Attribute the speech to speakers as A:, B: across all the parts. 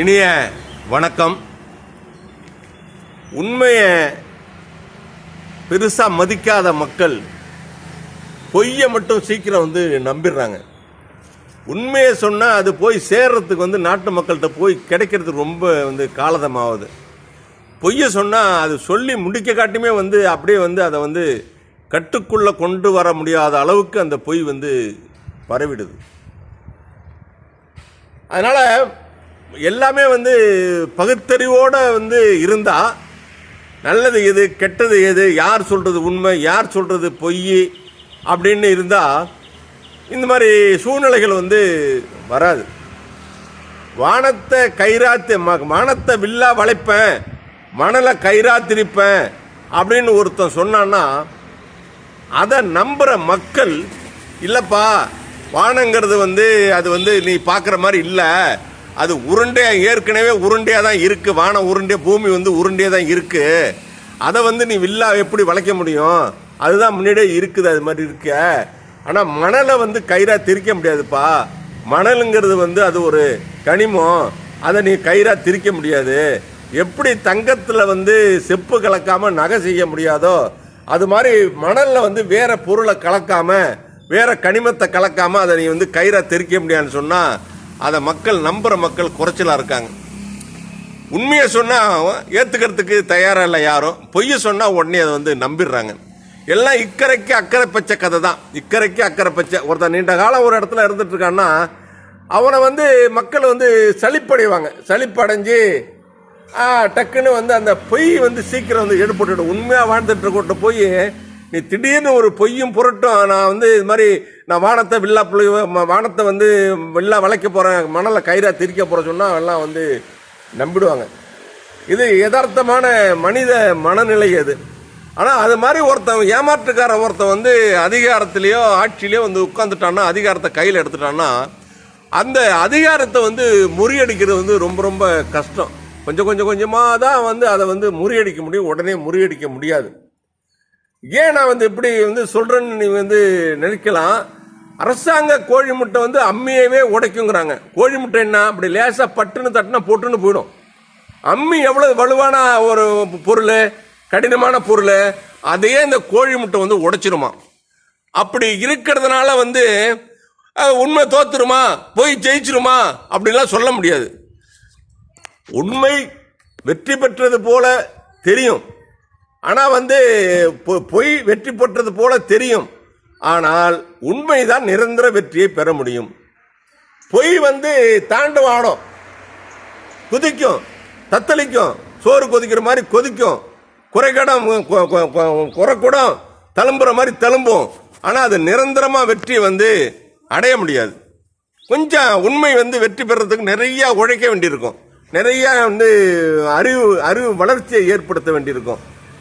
A: இனிய வணக்கம். உண்மையை பெருசாக மதிக்காத மக்கள் பொய்யை மட்டும் சீக்கிரம் வந்து நம்பிடுறாங்க. உண்மையை சொன்னால் அது போய் சேர்றதுக்கு வந்து நாட்டு மக்கள்கிட்ட போய் கிடைக்கிறதுக்கு ரொம்ப வந்து காலதமாகுது பொய்யை சொன்னால் அது சொல்லி முடிக்க காட்டுமே வந்து அப்படியே வந்து அதை வந்து கட்டுக்குள்ளே கொண்டு வர முடியாத அளவுக்கு அந்த பொய் வந்து பரவிடுது. அதனால் எல்லாமே வந்து பகுத்தறிவோடு வந்து இருந்தால் நல்லது எது கெட்டது எது யார் சொல்கிறது உண்மை யார் சொல்கிறது பொய் அப்படின்னு இருந்தால் இந்த மாதிரி சூழ்நிலைகள் வந்து வராது. வானத்தை கைராத்து ம- வானத்தை வில்லா வளைப்பேன் மணலை கைராத்திரிப்பேன் அப்படின்னு ஒருத்தன் சொன்னான்னா அதை நம்புகிற மக்கள் இல்லைப்பா வானங்கிறது வந்து அது வந்து நீ பார்க்குற மாதிரி இல்லை அது உருண்டையாக ஏற்கனவே உருண்டையாக தான் இருக்குது வானம் உருண்டை பூமி வந்து உருண்டையாக தான் இருக்குது அதை வந்து நீ வில்லா எப்படி வளைக்க முடியும்? அதுதான் முன்னாடியே இருக்குது அது மாதிரி இருக்க. ஆனால் மணலை வந்து கயிறா திரிக்க முடியாதுப்பா. மணலுங்கிறது வந்து அது ஒரு கனிமம். அதை நீ கயிறா திரிக்க முடியாது. எப்படி தங்கத்தில் வந்து செப்பு கலக்காம நகை செய்ய முடியாதோ அது மாதிரி மணலில் வந்து வேற பொருளை கலக்காம வேற கனிமத்தை கலக்காம அதை நீ வந்து கயிறா தெரிக்க முடியாதுன்னு சொன்னால் அதை மக்கள் நம்புகிற மக்கள் குறைச்சலாக இருக்காங்க. உண்மையை சொன்னால் ஏற்றுக்கிறதுக்கு தயாராக இல்லை யாரும். பொய்யை சொன்னால் உடனே அதை வந்து நம்பிடுறாங்க. எல்லாம் இக்கரைக்கு அக்கறை பச்சை கதை தான். இக்கரைக்கு அக்கறை பச்சை. ஒருத்தன் நீண்ட காலம் ஒரு இடத்துல இருந்துட்டு இருக்கான்னா அவனை வந்து மக்கள் வந்து சளிப்படைவாங்க சளிப்படைஞ்சு டக்குன்னு வந்து அந்த பொய் வந்து சீக்கிரம் வந்து எடுப்பட்டு உண்மையாக வாழ்ந்துட்டு இருக்கட்ட போய் நீ திடீர்னு ஒரு பொய்யும் புரட்டும். நான் வந்து இது மாதிரி நான் வானத்தை வில்லா புள்ளி வானத்தை வந்து வில்லா வளைக்க போகிறேன் மணலை கயிறாக திரிக்க போகிறேன் சொன்னால் எல்லாம் வந்து நம்பிடுவாங்க. இது யதார்த்தமான மனித மனநிலை அது. ஆனால் அது மாதிரி ஒருத்தன் ஏமாற்றுக்காரன் ஒருத்தன் வந்து அதிகாரத்திலேயோ ஆட்சியிலையோ வந்து உட்காந்துட்டான்னா அதிகாரத்தை கையில் எடுத்துட்டான்னா அந்த அதிகாரத்தை வந்து முறியடிக்கிறது வந்து ரொம்ப ரொம்ப கஷ்டம். கொஞ்சம் கொஞ்சம் கொஞ்சமாக தான் வந்து அதை வந்து முறியடிக்க முடியும். உடனே முறியடிக்க முடியாது. ஏன் நான் வந்து இப்படி வந்து சொல்கிறேன்னு நீ வந்து நினைக்கலாம்? அரசாங்க கோழி முட்டை வந்து அம்மியவே உடைக்குங்கிறாங்க. கோழி முட்டை என்ன? அப்படி லேசாக பட்டுன்னு தட்டுனா போட்டுன்னு போயிடும். அம்மி எவ்வளோ வலுவான ஒரு பொருள்? கடினமான பொருள்? அதையே இந்த கோழி முட்டை வந்து உடைச்சிருமா? அப்படி இருக்கிறதுனால வந்து உண்மை தோத்துருமா? போய் ஜெயிச்சிருமா? அப்படின்லாம் சொல்ல முடியாது. உண்மை வெற்றி பெற்றது போல தெரியும். ஆனால் வந்து பொ- பொய் வெற்றி பெற்றது போல தெரியும். ஆனால் உண்மைதான் நிரந்தர வெற்றியை பெற முடியும். பொய் வந்து தாண்டவாடும். குதிக்கும் தத்தளிக்கும் சோறு கொதிக்கிற மாதிரி கொதிக்கும். குறைக்கடம் கொ- கொ- தழும்புற மாதிரி தழும்பும். ஆனால் அது நிரந்தரமாக வெற்றி வந்து அடைய முடியாது. கொஞ்சம் உண்மை வந்து வெற்றி பெறுறதுக்கு நிறையா உழைக்க வேண்டியிருக்கும். நிறையா வந்து அறிவு அறிவு வளர்ச்சியை ஏற்படுத்த வேண்டியிருக்கும்.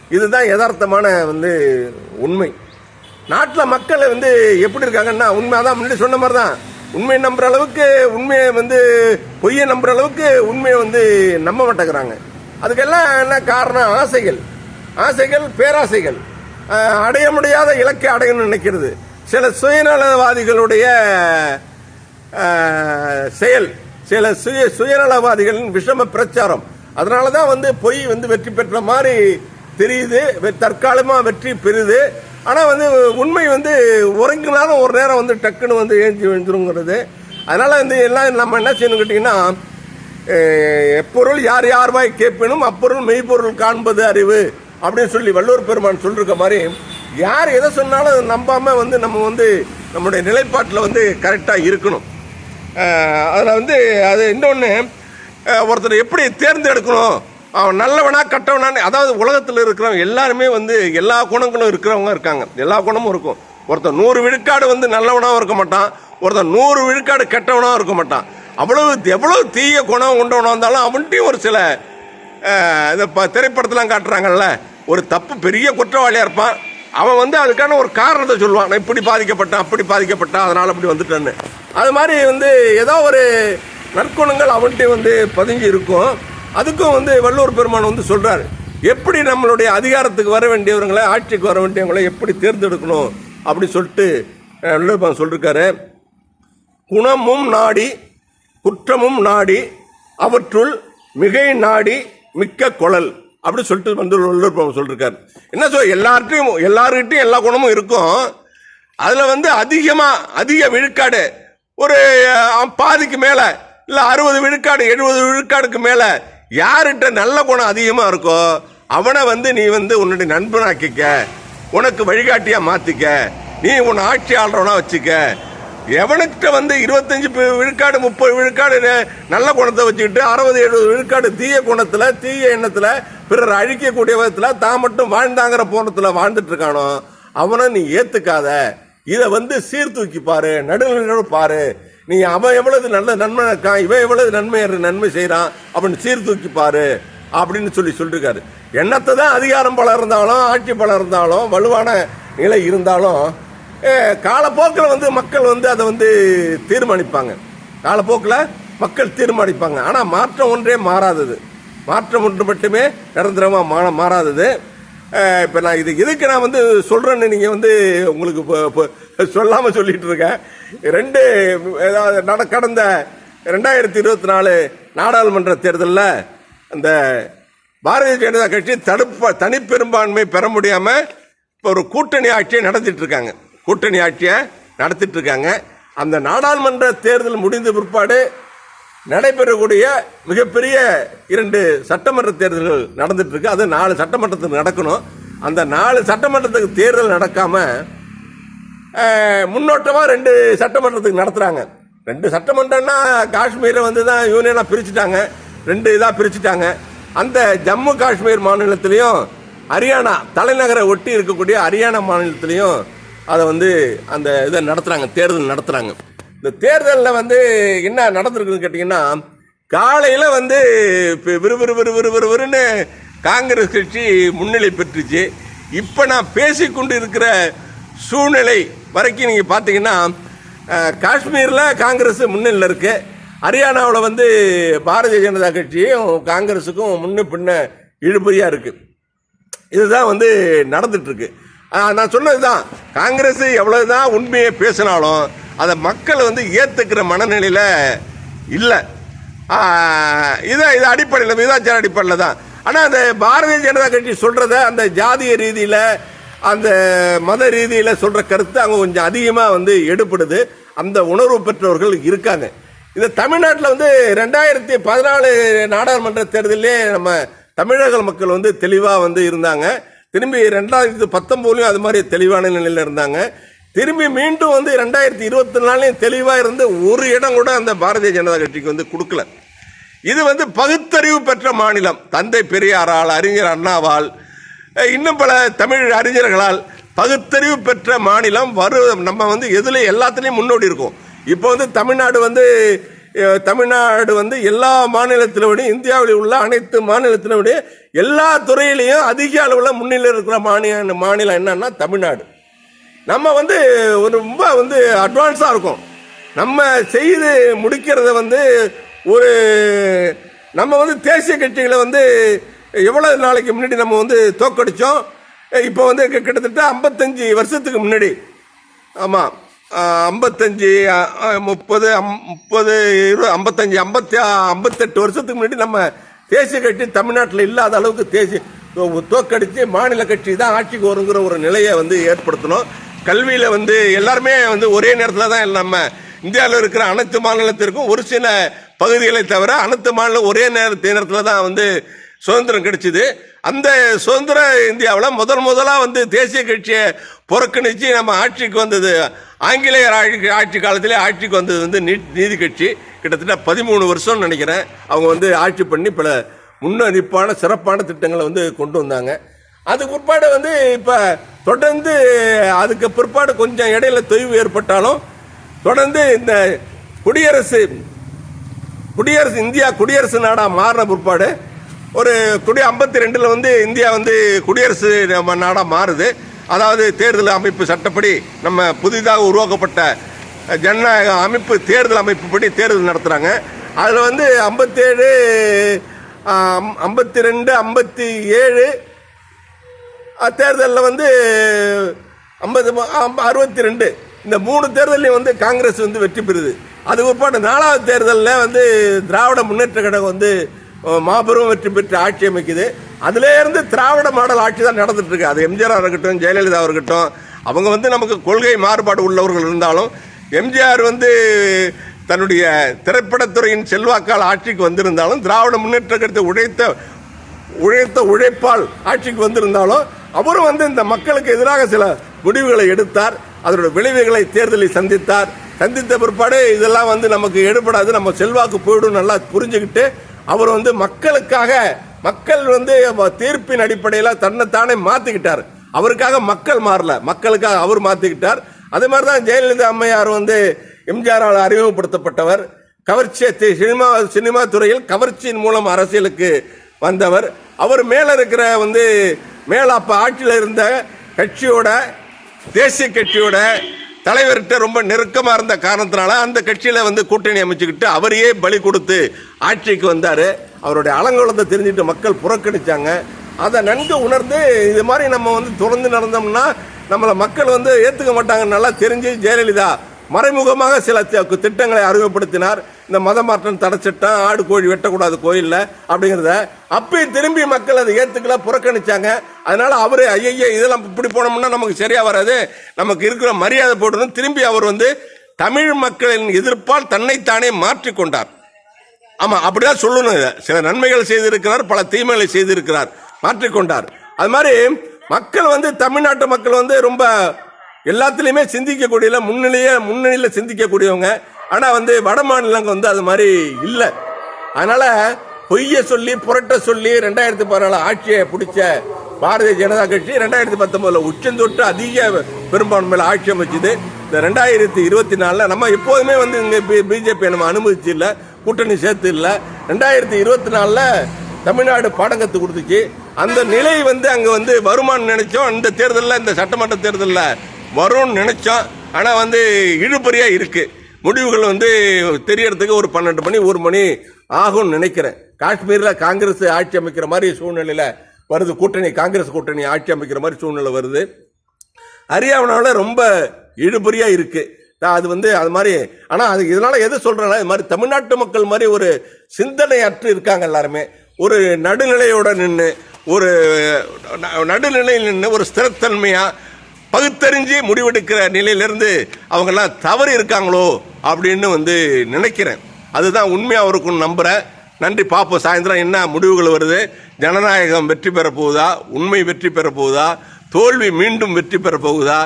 A: இதுதான் யதார்த்தமான வந்து உண்மை. நாட்டில் மக்கள் வந்து எப்படி இருக்காங்கன்னா உண்மை தான் முன்னாடி சொன்ன மாதிரி தான் உண்மையை நம்புற அளவுக்கு உண்மையை வந்து பொய்யை நம்புற அளவுக்கு உண்மையை வந்து நம்ப மாட்டேங்கிறாங்க. அதுக்கெல்லாம் என்ன காரணம்? ஆசைகள். ஆசைகள் பேராசைகள். அடைய முடியாத இலக்கை அடையணும்னு நினைக்கிறது. சில சுயநலவாதிகளுடைய செயல் சில சுய சுயநலவாதிகளின் விஷம பிரச்சாரம். அதனால தான் வந்து பொய் வந்து வெற்றி பெற்ற மாதிரி தெரியுது தற்காலமாக வெற்றி பெறுது. ஆனால் வந்து உண்மை வந்து உறங்கினாலும் ஒரு நேரம் வந்து டக்குன்னு வந்து ஏஞ்சி விழுந்துருங்கிறது. அதனால் வந்து எல்லாம் நம்ம என்ன செய்யணும் கேட்டிங்கன்னா எப்பொருள் யார் யார்வாய் கேட்பினும் அப்பொருள் மெய்ப்பொருள் காண்பது அறிவு அப்படின்னு சொல்லி வள்ளுவர் பெருமான் சொல்லியிருக்க மாதிரி யார் எதை சொன்னாலும் நம்பாமல் வந்து நம்ம வந்து நம்முடைய நிலைப்பாட்டில் வந்து கரெக்டாக இருக்கணும். அதில் வந்து அது இன்னொன்று ஒருத்தர் எப்படி தேர்ந்தெடுக்கணும்? அவன் நல்லவனா கட்டவனான்னு அதாவது உலகத்தில் இருக்கிறவங்க எல்லாருமே வந்து எல்லா குணங்களும் இருக்கிறவங்க இருக்காங்க. எல்லா குணமும் இருக்கும். ஒருத்தன் நூறு விழுக்காடு வந்து நல்லவனாகவும் இருக்க மாட்டான். ஒருத்தன் நூறு விழுக்காடு கெட்டவனாகவும் இருக்க மாட்டான். அவ்வளவு எவ்வளவு தீய குணம் கொண்டவனாக இருந்தாலும் அவன்கிட்டையும் ஒரு சில அஹ், இந்த ப திரைப்படத்தெலாம் காட்டுறாங்கல்ல ஒரு தப்பு பெரிய குற்றவாளியாக இருப்பான். அவன் வந்து அதுக்கான ஒரு காரணத்தை சொல்லுவான். நான் இப்படி பாதிக்கப்பட்டான் அப்படி பாதிக்கப்பட்டான் அதனால் அப்படி வந்துட்டேன்னு. அது மாதிரி வந்து ஏதோ ஒரு நற்குணங்கள் அவன்கிட்ட வந்து பதிஞ்சு இருக்கும் அதுக்கும் வந்து வள்ளுவர் பெருமான் வந்து சொல்கிறார் எப்படி நம்மளுடைய அதிகாரத்துக்கு வர வேண்டியவங்களை ஆட்சிக்கு வர வேண்டியவங்களை எப்படி தேர்ந்தெடுக்கணும்? அப்படி சொல்லிட்டு வள்ளுவர் பெருமான் சொல்லிருக்காரு குணமும் நாடி குற்றமும் நாடி அவற்றுள் மிகை நாடி மிக்க குழல். அப்படி சொல்லிட்டு வந்து வள்ளுவர் சொல்லியிருக்காரு என்ன சொல் எல்லார்ட்டையும் எல்லாருக்கிட்டையும் எல்லா குணமும் இருக்கும். அதில் வந்து அதிகமாக அதிக விழுக்காடு ஒரு பாதிக்கு மேலே இல்லை அறுபது விழுக்காடு எழுபது விழுக்காடுக்கு மேலே யார்கிட்ட நல்ல குணம் அதிகமாக இருக்கோ அவனை வந்து நீ வந்து உன்னுடைய நண்பனாக்கிக்க உனக்கு வழிகாட்டியாக மாற்றிக்க நீ உன் ஆட்சி வச்சுக்க. எவனுக்கிட்ட வந்து இருபத்தஞ்சி விழுக்காடு முப்பது விழுக்காடு நல்ல குணத்தை வச்சுக்கிட்டு அறுபது எழுபது விழுக்காடு தீய குணத்தில் தீய எண்ணத்தில் பிறர் அழிக்கக்கூடிய விதத்தில் தான் மட்டும் வாழ்ந்தாங்கிற போனத்தில் வாழ்ந்துட்டு இருக்கானோ அவனை நீ ஏற்றுக்காத இதை வந்து சீர்தூக்கி பாரு நடுநிலை பாரு. நீ அவன் எவ்வளவு நல்ல நன்மை இருக்கான் இவன் எவ்வளவு நன்மை நன்மை செய்கிறான் அப்படின்னு சீர்தூக்கி பாரு அப்படின்னு சொல்லி சொல்லியிருக்காரு என்னத்தை தான் அதிகாரம் பலம் இருந்தாலும் ஆட்சி பலம் இருந்தாலும் வலுவான நிலை இருந்தாலும் காலப்போக்கில் வந்து மக்கள் வந்து அதை வந்து தீர்மானிப்பாங்க. காலப்போக்கில் மக்கள் தீர்மானிப்பாங்க. ஆனால் மாற்றம் ஒன்றே மாறாதது. மாற்றம் ஒன்று மட்டுமே நிரந்தரமாக மா மாறாதது. இப்போ நான் இது எதுக்கு நான் வந்து சொல்கிறேன்னு நீங்கள் வந்து உங்களுக்கு சொல்லாமல் சொல்லிட்டு இருக்கேன். ரெண்டு ஏதாவது நட கடந்த ரெண்டாயிரத்தி இருபத்தி நாலு நாடாளுமன்ற தேர்தலில் அந்த பாரதிய ஜனதா கட்சி தடுப்ப தனிப்பெரும்பான்மை பெற முடியாமல் இப்போ ஒரு கூட்டணி ஆட்சியை நடத்திட்டு இருக்காங்க. கூட்டணி ஆட்சியை நடத்திட்டு இருக்காங்க. அந்த நாடாளுமன்ற தேர்தல் முடிந்த பிற்பாடு நடைபெறக்கூடிய மிகப்பெரிய இரண்டு சட்டமன்ற தேர்தல்கள் நடந்துட்டு இருக்கு அது நாலு சட்டமன்றத்துக்கு நடக்கணும். அந்த நாலு சட்டமன்றத்துக்கு தேர்தல் நடக்காம முன்னோட்டமாக ரெண்டு சட்டமன்றத்துக்கு நடத்துகிறாங்க ரெண்டு சட்டமன்றம்னா காஷ்மீரை வந்து தான் யூனியனாக பிரிச்சுட்டாங்க. ரெண்டு இதாக பிரிச்சுட்டாங்க. அந்த ஜம்மு காஷ்மீர் மாநிலத்திலையும் ஹரியானா தலைநகரை ஒட்டி இருக்கக்கூடிய ஹரியானா மாநிலத்திலையும் அதை வந்து அந்த இதை நடத்துகிறாங்க தேர்தல் நடத்துகிறாங்க இந்த தேர்தலில் வந்து என்ன நடந்திருக்குன்னு கேட்டிங்கன்னா காலையில் வந்து இப்ப விறுவிறு விறுவிறு விறுவிறுன்னு காங்கிரஸ் கட்சி முன்னிலை பெற்றுச்சு. இப்போ நான் பேசிக்கொண்டு இருக்கிற சூழ்நிலை வரைக்கும் நீங்கள் பார்த்தீங்கன்னா காஷ்மீரில் காங்கிரஸ் முன்னிலையில் இருக்குது ஹரியானாவில் வந்து பாரதிய ஜனதா கட்சியும் காங்கிரஸுக்கும் முன்ன பின்ன இழுபறியாக இருக்குது இதுதான் வந்து நடந்துட்டுருக்கு நான் சொன்னது தான் காங்கிரஸ் எவ்வளோ தான் உண்மையை பேசினாலும் அதை மக்கள் வந்து ஏற்றுக்கிற மனநிலையில் இல்லை. இது இது அடிப்படையில் விதாச்சார அடிப்படையில் தான். ஆனால் அந்த பாரதிய ஜனதா கட்சி சொல்கிறத அந்த ஜாதிய ரீதியில் அந்த மத ரீதியில் சொல்கிற கருத்து அங்கே கொஞ்சம் அதிகமாக வந்து எடுப்படுது அந்த உணர்வு பெற்றவர்கள் இருக்காங்க. இந்த தமிழ்நாட்டில் வந்து ரெண்டாயிரத்தி பதினாலு நாடாளுமன்ற தேர்தலே நம்ம தமிழக மக்கள் வந்து தெளிவாக வந்து இருந்தாங்க. திரும்பி ரெண்டாயிரத்தி பத்தொம்போதுலையும் அது மாதிரி தெளிவான நிலையில் இருந்தாங்க. திரும்பி மீண்டும் வந்து ரெண்டாயிரத்தி இருபத்தி நாலுலையும் தெளிவாக இருந்து ஒரு இடம் கூட அந்த பாரதிய ஜனதா கட்சிக்கு வந்து கொடுக்கல. இது வந்து பகுத்தறிவு பெற்ற மாநிலம். தந்தை பெரியாரால் அறிஞர் அண்ணாவால் இன்னும் பல தமிழ் அறிஞர்களால் பகுத்தறிவு பெற்ற மாநிலம் வரு நம்ம வந்து எதுல எல்லாத்துலேயும் முன்னோடி இருக்கும். இப்போ வந்து தமிழ்நாடு வந்து தமிழ்நாடு வந்து எல்லா மாநிலத்திலும் இந்தியாவில் உள்ள அனைத்து மாநிலத்திலும் எல்லா துறையிலையும் அதிக அளவில் முன்னிலை இருக்கிற மாநில மாநிலம் என்னன்னா தமிழ்நாடு. நம்ம வந்து ஒரு ரொம்ப வந்து அட்வான்ஸாக இருக்கும். நம்ம செய்து முடிக்கிறத வந்து ஒரு நம்ம வந்து தேசிய கட்சிகளை வந்து எவ்வளோ நாளைக்கு முன்னாடி நம்ம வந்து தோக்கடித்தோம் இப்போ வந்து கிட்டத்தட்ட ஐம்பத்தஞ்சு வருஷத்துக்கு முன்னாடி. ஆமாம் ஐம்பத்தஞ்சு முப்பது முப்பது இருபது ஐம்பத்தஞ்சு ஐம்பத்தி ஐம்பத்தெட்டு வருஷத்துக்கு முன்னாடி நம்ம தேசிய கட்சி தமிழ்நாட்டில் இல்லாத அளவுக்கு தேசிய தோக்கடித்து மாநில கட்சி தான் ஆட்சிக்கு வருங்கிற ஒரு நிலையை வந்து ஏற்படுத்தணும் கல்வியில் வந்து எல்லாருமே வந்து ஒரே நேரத்தில் தான் நம்ம இந்தியாவில் இருக்கிற அனைத்து மாநிலத்திற்கும் ஒரு சில பகுதிகளை தவிர அனைத்து மாநிலம் ஒரே நேரத்து நேரத்தில் தான் வந்து சுதந்திரம் கிடைச்சிது. அந்த சுதந்திர இந்தியாவில் முதல் முதலாக வந்து தேசிய கட்சியை புறக்கணித்து நம்ம ஆட்சிக்கு வந்தது. ஆங்கிலேயர் ஆட்சி ஆட்சி காலத்திலே ஆட்சிக்கு வந்தது வந்து நீ- நீதி கட்சி. கிட்டத்தட்ட பதிமூணு வருஷம்னு நினைக்கிறேன். அவங்க வந்து ஆட்சி பண்ணி பல முன்னறிப்பான சிறப்பான திட்டங்களை வந்து கொண்டு வந்தாங்க. அதுக்கு பிற்பாடு வந்து இப்போ தொடர்ந்து அதுக்கு பிற்பாடு கொஞ்சம் இடையில தொய்வு ஏற்பட்டாலும் தொடர்ந்து இந்த குடியரசு குடியரசு இந்தியா குடியரசு நாடாக மாறின பிற்பாடு ஒரு குடி ஐம்பத்தி ரெண்டில் வந்து இந்தியா வந்து குடியரசு நம்ம மாறுது. அதாவது தேர்தல் அமைப்பு சட்டப்படி நம்ம புதிதாக உருவாக்கப்பட்ட ஜனநாயக அமைப்பு தேர்தல் அமைப்புப்படி தேர்தல் நடத்துகிறாங்க அதில் வந்து ஐம்பத்தேழு ஐம்பத்தி ரெண்டு ஐம்பத்தி ஏழு தேர்தலில் வந்து ஐம்பது அறுபத்தி ரெண்டு இந்த மூணு தேர்தலையும் வந்து காங்கிரஸ் வந்து வெற்றி பெறுது. அது பிற்பாடு நாலாவது தேர்தலில் வந்து திராவிட முன்னேற்ற கழகம் வந்து மாபெரும் வெற்றி பெற்று ஆட்சி அமைக்குது. அதிலேருந்து திராவிட மாடல் ஆட்சி தான் நடந்துட்டு இருக்கு. அது எம்ஜிஆர் இருக்கட்டும் ஜெயலலிதா இருக்கட்டும். அவங்க வந்து நமக்கு கொள்கை மாறுபாடு உள்ளவர்கள் இருந்தாலும் எம்ஜிஆர் வந்து தன்னுடைய திரைப்படத்துறையின் செல்வாக்கால் ஆட்சிக்கு வந்திருந்தாலும் திராவிட முன்னேற்ற கழகத்தை உழைத்த உழைத்த உழைப்பால் ஆட்சிக்கு வந்திருந்தாலும் அவரும் வந்து இந்த மக்களுக்கு எதிராக சில முடிவுகளை எடுத்தார். அதனுடைய விளைவுகளை தேர்தலில் சந்தித்தார். சந்தித்த பிற்பாடு இதெல்லாம் வந்து நமக்கு எடுபடாது நம்ம செல்வாக்கு போயிடும் நல்லா புரிஞ்சுக்கிட்டு அவர் வந்து மக்களுக்காக மக்கள் வந்து தீர்ப்பின் அடிப்படையில் தன்னைத்தானே மாத்திக்கிட்டார். அவருக்காக மக்கள் மாறல மக்களுக்காக அவர் மாத்திக்கிட்டார். அதே மாதிரி தான் ஜெயலலிதா அம்மையார் வந்து எம்ஜிஆரால் அறிமுகப்படுத்தப்பட்டவர். கவர்ச்சி சினிமா சினிமா துறையில் கவர்ச்சியின் மூலம் அரசியலுக்கு வந்தவர். அவர் மேலே இருக்கிற வந்து மேல அப்போ ஆட்சியில் இருந்த கட்சியோட தேசிய கட்சியோட தலைவர்கிட்ட ரொம்ப நெருக்கமாக இருந்த காரணத்தினால அந்த கட்சியில் வந்து கூட்டணி அமைச்சுக்கிட்டு அவரையே பலி கொடுத்து ஆட்சிக்கு வந்தார். அவருடைய அலங்கோலத்தை தெரிஞ்சுட்டு மக்கள் புறக்கணித்தாங்க அதை நன்கு உணர்ந்து இது மாதிரி நம்ம வந்து தொடர்ந்து நடந்தோம்னா நம்மளை மக்கள் வந்து ஏற்றுக்க மாட்டாங்க நல்லா தெரிஞ்சு ஜெயலலிதா மறைமுகமாக சில திட்டங்களை அறிமுகப்படுத்தினார். இந்த மத மாற்றம் தடை ஆடு கோழி வெட்டக்கூடாது கோயிலில் அப்படிங்கிறத. அப்பயும் திரும்பி மக்கள் அதை ஏற்றுக்கல புறக்கணிச்சாங்க. அதனால அவரு ஐயய்ய இதெல்லாம் இப்படி போனோம்னா நமக்கு சரியா வராது. நமக்கு இருக்கிற மரியாதை போடணும் திரும்பி அவர் வந்து தமிழ் மக்களின் எதிர்ப்பால் தன்னைத்தானே மாற்றிக்கொண்டார் ஆமாம் அப்படிதான் சொல்லணும். சில நன்மைகள் செய்திருக்கிறார் பல தீமைகளை செய்திருக்கிறார். மாற்றிக்கொண்டார் அது மாதிரி மக்கள் வந்து தமிழ்நாட்டு மக்கள் வந்து ரொம்ப எல்லாத்துலேயுமே சிந்திக்கக்கூடிய முன்னிலையே முன்னணியில் சிந்திக்கக்கூடியவங்க. ஆனால் வந்து வட மாநிலங்க வந்து அது மாதிரி இல்லை. அதனால் பொய்ய சொல்லி புரட்ட சொல்லி ரெண்டாயிரத்தி பதினாலு ஆட்சியை பிடிச்ச பாரதிய ஜனதா கட்சி ரெண்டாயிரத்தி பத்தொம்பதில் உச்சந்தொட்டு அதிக பெரும்பான்மையில் ஆட்சி அமைச்சுது. இந்த ரெண்டாயிரத்தி இருபத்தி நாலில் நம்ம எப்போதுமே வந்து இங்க பிஜேபி நம்ம அனுமதிச்சு இல்லை கூட்டணி சேர்த்து இல்லை ரெண்டாயிரத்தி இருபத்தி நாலில் தமிழ்நாடு பாடம் கொடுத்துச்சு. அந்த நிலை வந்து அங்கே வந்து வருமானம் நினைச்சோம். இந்த தேர்தலில் இந்த சட்டமன்ற தேர்தலில் வரும்னு நினைச்சோம். ஆனால் வந்து இழுபறியாக இருக்குது முடிவுகள் வந்து தெரியறதுக்கு ஒரு பன்னெண்டு மணி ஒரு மணி ஆகும்னு நினைக்கிறேன். காஷ்மீரில் காங்கிரஸ் ஆட்சி அமைக்கிற மாதிரி சூழ்நிலையில் வருது. கூட்டணி காங்கிரஸ் கூட்டணி ஆட்சி அமைக்கிற மாதிரி சூழ்நிலை வருது. ஹரியானாவில் ரொம்ப இழுபறியாக இருக்கு. நான் அது வந்து அது மாதிரி ஆனால் அது இதனால எது சொல்றேன்னா இது மாதிரி தமிழ்நாட்டு மக்கள் மாதிரி ஒரு சிந்தனை அற்று இருக்காங்க எல்லாருமே. ஒரு நடுநிலையோட நின்று ஒரு ந- நடுநிலையில் நின்று ஒரு ஸ்திரத்தன்மையாக பகுத்தறிஞ்சு முடிவெடுக்கிற நிலையிலிருந்து அவங்கெல்லாம் தவறு இருக்காங்களோ அப்படின்னு வந்து நினைக்கிறேன். அதுதான் உண்மையாக இருக்கும்னு நம்புகிறேன் நன்றி. பார்ப்போம் சாயந்தரம் என்ன முடிவுகள் வருது? ஜனநாயகம் வெற்றி பெற போகுதா? உண்மை வெற்றி பெற போகுதா? தோல்வி மீண்டும் வெற்றி பெற போகுதா?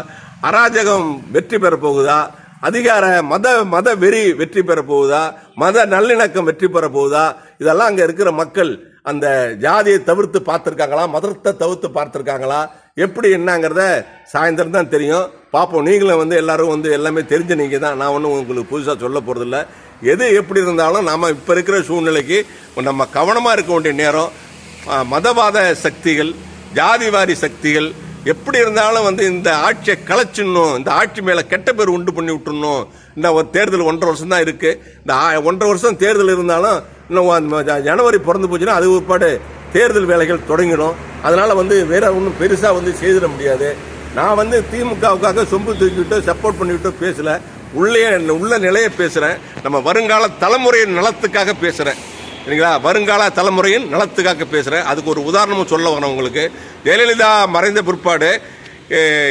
A: அராஜகம் வெற்றி பெற போகுதா? அதிகார மத மத வெறி வெற்றி பெற போகுதா? மத நல்லிணக்கம் வெற்றி பெற போகுதா? இதெல்லாம் அங்கே இருக்கிற மக்கள் அந்த ஜாதியை தவிர்த்து பார்த்துருக்காங்களா? மதத்தை தவிர்த்து பார்த்துருக்காங்களா? எப்படி என்னங்கிறத சாயந்தரம் தான் தெரியும். பார்ப்போம் நீங்களும் வந்து எல்லாரும் வந்து எல்லாமே தெரிஞ்ச நீங்கள் தான். நான் ஒன்றும் உங்களுக்கு புதுசாக சொல்ல போகிறதில்ல எது எப்படி இருந்தாலும் நாம் இப்போ இருக்கிற சூழ்நிலைக்கு நம்ம கவனமாக இருக்க வேண்டிய நேரம் மதவாத சக்திகள் ஜாதிவாரி சக்திகள் எப்படி இருந்தாலும் வந்து இந்த ஆட்சியை கலைச்சிடணும் இந்த ஆட்சி மேலே கெட்ட பேர் உண்டு பண்ணி விட்டுணும் இந்த ஒரு தேர்தல் ஒன்றரை வருஷம் தான் இருக்குது இந்த ஒன்றரை வருஷம் தேர்தல் இருந்தாலும் இன்னும் ஜ- ஜனவரி பிறந்து போச்சுன்னா அது ஒருபாடு தேர்தல் வேலைகள் தொடங்கிடும். அதனால் வந்து வேற ஒன்றும் பெருசாக வந்து செய்திட முடியாது. நான் வந்து திமுகவுக்காக சொம்பு தூக்கிட்டு சப்போர்ட் பண்ணிவிட்டு பேசலை. உள்ளே உள்ள நிலையை பேசுகிறேன் நம்ம வருங்கால தலைமுறையின் நலத்துக்காக பேசுகிறேன் சரிங்களா? வருங்கால தலைமுறையின் நலத்துக்காக பேசுகிறேன் அதுக்கு ஒரு உதாரணமும் சொல்ல வரேன் உங்களுக்கு. ஜெயலலிதா மறைந்த பிற்பாடு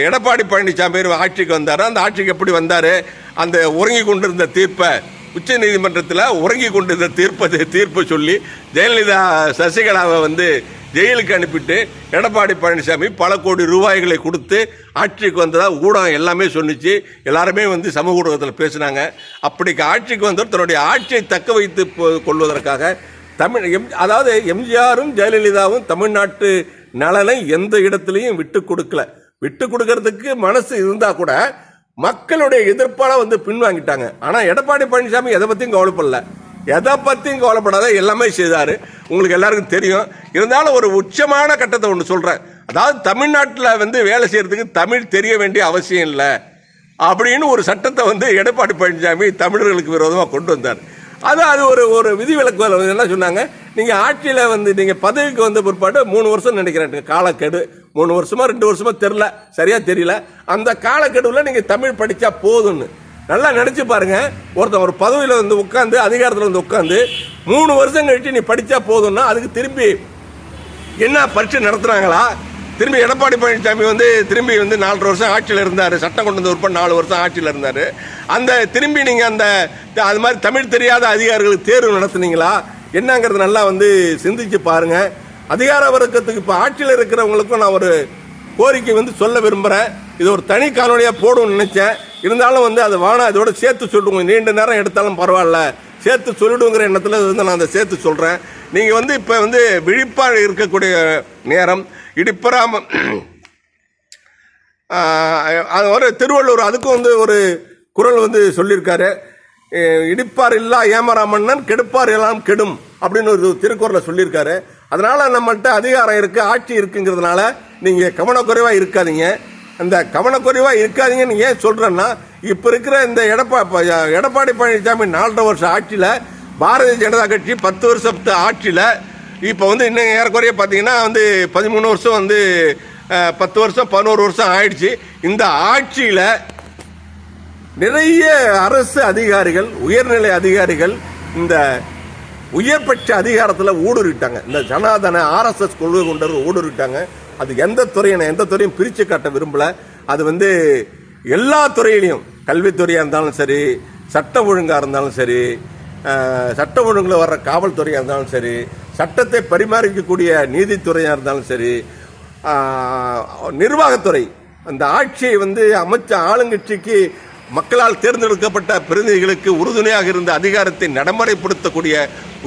A: எடப்பாடி பழனிசாமி ஆட்சிக்கு வந்தார். அந்த ஆட்சிக்கு எப்படி வந்தார்? அந்த உறங்கி கொண்டிருந்த தீர்ப்பை உச்ச நீதிமன்றத்தில் உறங்கி கொண்டிருந்த தீர்ப்பை தீர்ப்பை சொல்லி ஜெயலலிதா சசிகலாவை வந்து ஜெயிலுக்கு அனுப்பிட்டு எடப்பாடி பழனிசாமி பல கோடி ரூபாய்களை கொடுத்து ஆட்சிக்கு வந்ததாக ஊடகம் எல்லாமே சொன்னிச்சு எல்லாருமே வந்து சமூக ஊடகத்தில் பேசினாங்க. அப்படி ஆட்சிக்கு வந்தவர் தன்னுடைய ஆட்சியை தக்க வைத்து கொள்வதற்காக தமிழ் எம் அதாவது எம்ஜிஆரும் ஜெயலலிதாவும் தமிழ்நாட்டு நலனை எந்த இடத்துலையும் விட்டு கொடுக்கல. விட்டு கொடுக்கறதுக்கு மனசு இருந்தால் கூட மக்களுடைய எதிர்ப்பால் வந்து பின்வாங்கிட்டாங்க. ஆனால் எடப்பாடி பழனிசாமி எதை பற்றியும் கவலைப்படல. எதை பற்றியும் கவலைப்படாத எல்லாமே செய்தார். உங்களுக்கு எல்லாருக்கும் தெரியும். இருந்தாலும் ஒரு உச்சமான கட்டத்தை ஒன்று சொல்கிறேன் அதாவது தமிழ்நாட்டில் வந்து வேலை செய்கிறதுக்கு தமிழ் தெரிய வேண்டிய அவசியம் இல்லை அப்படின்னு ஒரு சட்டத்தை வந்து எடப்பாடி பழனிசாமி தமிழர்களுக்கு விரோதமாக கொண்டு வந்தார். அது அது ஒரு ஒரு விதிவிலக்கு என்ன சொன்னாங்க? நீங்கள் ஆட்சியில் வந்து நீங்கள் பதவிக்கு வந்த பிற்பாடு மூணு வருஷம் நினைக்கிறேன். காலக்கெடு. மூணு வருஷமா ரெண்டு வருஷமா தெரில சரியாக தெரியல. அந்த காலக்கெடுவில் நீங்கள் தமிழ் படித்தா போதும்னு. நல்லா நினச்சி பாருங்க. ஒருத்தன் ஒரு பதவியில் வந்து உட்காந்து அதிகாரத்தில் வந்து உட்காந்து மூணு வருஷம் கழிச்சு நீ படித்தா போதும்னா அதுக்கு திரும்பி என்ன பரீட்சை நடத்துகிறாங்களா திரும்பி எடப்பாடி பழனிசாமி வந்து திரும்பி வந்து நாலரை வருஷம் ஆட்சியில் இருந்தார். சட்டம் கொண்டு வந்து உட்பட நாலு வருஷம் ஆட்சியில் இருந்தார். அந்த திரும்பி நீங்கள் அந்த அது மாதிரி தமிழ் தெரியாத அதிகாரிகளுக்கு தேர்வு நடத்துனீங்களா? என்னங்கிறது நல்லா வந்து சிந்திச்சு பாருங்க. அதிகார வர்க்கத்துக்கு இப்போ ஆட்சியில் இருக்கிறவங்களுக்கும் நான் ஒரு கோரிக்கை வந்து சொல்ல விரும்புகிறேன் இது ஒரு தனி காணொலியாக போடும்னு நினச்சேன். இருந்தாலும் வந்து அது வேணாம் இதோட சேர்த்து சொல்லுங்க. நீண்ட நேரம் எடுத்தாலும் பரவாயில்ல. சேர்த்து சொல்லிடுங்கிற எண்ணத்தில் வந்து நான் அதை சேர்த்து சொல்கிறேன் நீங்கள் வந்து இப்போ வந்து விழிப்பாக இருக்கக்கூடிய நேரம் இடிப்பராம அது ஒரு திருவள்ளுவர் அதுக்கும் வந்து ஒரு குறள் வந்து சொல்லியிருக்காரு. இடிப்பார் இல்லா ஏமராமன்னன் கெடுப்பார் எல்லாம் கெடும் அப்படின்னு ஒரு திருக்குறளை சொல்லியிருக்காரு. அதனால் நம்மள்கிட்ட அதிகாரம் இருக்குது ஆட்சி இருக்குங்கிறதுனால நீங்கள் கவனக்குறைவாக இருக்காதீங்க. அந்த கவனக்குறைவாக இருக்காதீங்கன்னு ஏன் சொல்கிறேன்னா இப்போ இருக்கிற இந்த எடப்பா எடப்பாடி பழனிசாமி நாலரை வருஷம் ஆட்சியில் பாரதிய ஜனதா கட்சி பத்து வருஷத்து ஆட்சியில் இப்போ வந்து இன்னும் ஏறக்குறைய பார்த்தீங்கன்னா வந்து பதிமூணு வருஷம் வந்து பத்து வருஷம் பதினோரு வருஷம் ஆயிடுச்சு. இந்த ஆட்சியில் நிறைய அரசு அதிகாரிகள் உயர்நிலை அதிகாரிகள் இந்த உயர்பட்ச அதிகாரத்தில் ஊடுருவிட்டாங்க. இந்த ஜனாதன ஆர்எஸ்எஸ் கொள்கை கொண்டவர் ஊடுருவிட்டாங்க. அது எந்த துறையை எந்த துறையும் பிரித்து காட்ட விரும்பல. அது வந்து எல்லா துறையிலையும் கல்வித்துறையாக இருந்தாலும் சரி சட்ட ஒழுங்காக இருந்தாலும் சரி சட்ட ஒழுங்கில் வர்ற காவல்துறையாக இருந்தாலும் சரி சட்டத்தை பரிமாறிக்கக்கூடிய நீதித்துறையாக இருந்தாலும் சரி நிர்வாகத்துறை அந்த ஆட்சியை வந்து அமைச்ச ஆளுங்கட்சிக்கு மக்களால் தேர்ந்தெடுக்கப்பட்ட பிரதிநிதிகளுக்கு உறுதுணையாக இருந்த அதிகாரத்தை நடைமுறைப்படுத்தக்கூடிய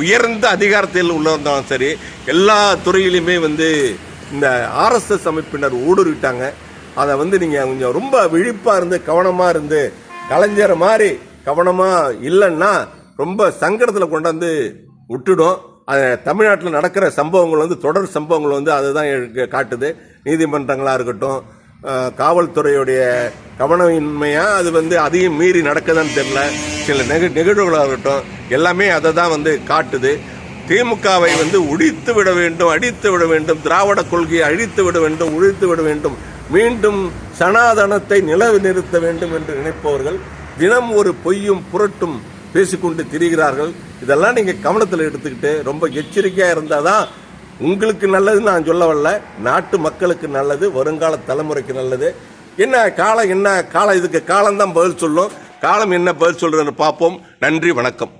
A: உயர்ந்த அதிகாரத்தில் உள்ளவர்தான் சரி எல்லா துறையிலுமே வந்து இந்த ஆர்எஸ்எஸ் அமைப்பினர் ஊடுருவிட்டாங்க. அதை வந்து நீங்கள் கொஞ்சம் ரொம்ப விழிப்பாக இருந்து கவனமாக இருந்து கலைஞர் மாதிரி கவனமாக இல்லைன்னா ரொம்ப சங்கடத்தில் கொண்டாந்து விட்டுடும். தமிழ்நாட்டில் நடக்கிற சம்பவங்கள் வந்து தொடர் சம்பவங்கள் வந்து அதுதான் காட்டுது. நீதிமன்றங்களாக இருக்கட்டும் காவல்துறையுடைய கவனமின்மையாக அது வந்து அதையும் மீறி நடக்குதான்னு தெரியல. சில நிக நிகழ்வுகளாக இருக்கட்டும் எல்லாமே அதை தான் வந்து காட்டுது. திமுகவை வந்து ஒழித்து விட வேண்டும் அடித்து விட வேண்டும் திராவிட கொள்கையை அழித்து விட வேண்டும் ஒழித்து விட வேண்டும் மீண்டும் சனாதனத்தை நிலவு நிறுத்த வேண்டும் என்று நினைப்பவர்கள் தினம் ஒரு பொய்யும் புரட்டும் பேசிக்கொண்டு திரிகிறார்கள். இதெல்லாம் நீங்கள் கவனத்தில் எடுத்துக்கிட்டு ரொம்ப எச்சரிக்கையாக இருந்தால் தான் உங்களுக்கு நல்லதுன்னு நான் சொல்ல வரல. நாட்டு மக்களுக்கு நல்லது வருங்கால தலைமுறைக்கு நல்லது. என்ன காலம் என்ன காலம்? இதுக்கு காலம் தான் பதில் சொல்லும். காலம் என்ன பதில் சொல்கிறதுன்னு பார்ப்போம். நன்றி வணக்கம்.